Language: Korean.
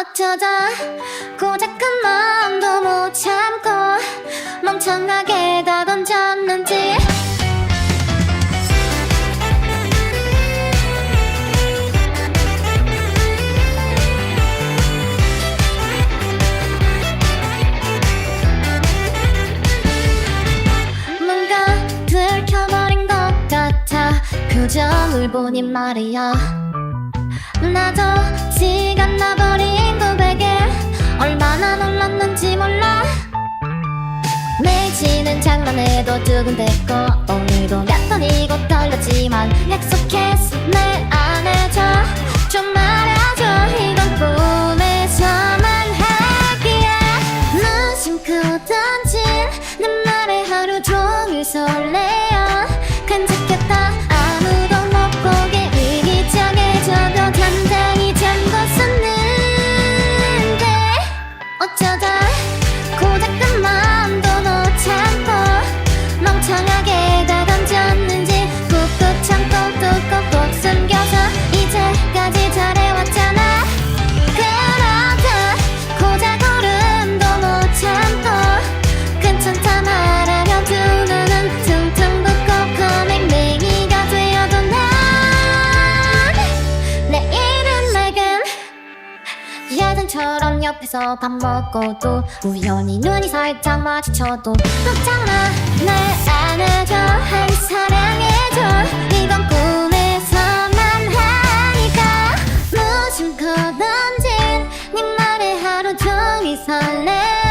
어쩌다 고작 그 마음도 못 참고 멍청하게 다 던졌는지. 뭔가 들켜버린 것 같아. 표정을 보니 말이야. 나도 시 매지는 장난해도 두근댔고 오늘도 몇 번이고 떨렸지만 약속했어 내 안해줘 좀 말아줘 이건 꿈에서만 하기야. 무심코 던진 내 말에 하루 종일 설레어. 간직했다 예전처럼 옆에서 밥 먹고도 우연히 눈이 살짝 마주쳐도 걱정마 날 안아줘 한 사랑해줘. 이건 꿈에서만 하니까. 무심코 던진 네 말에 하루 종일 설레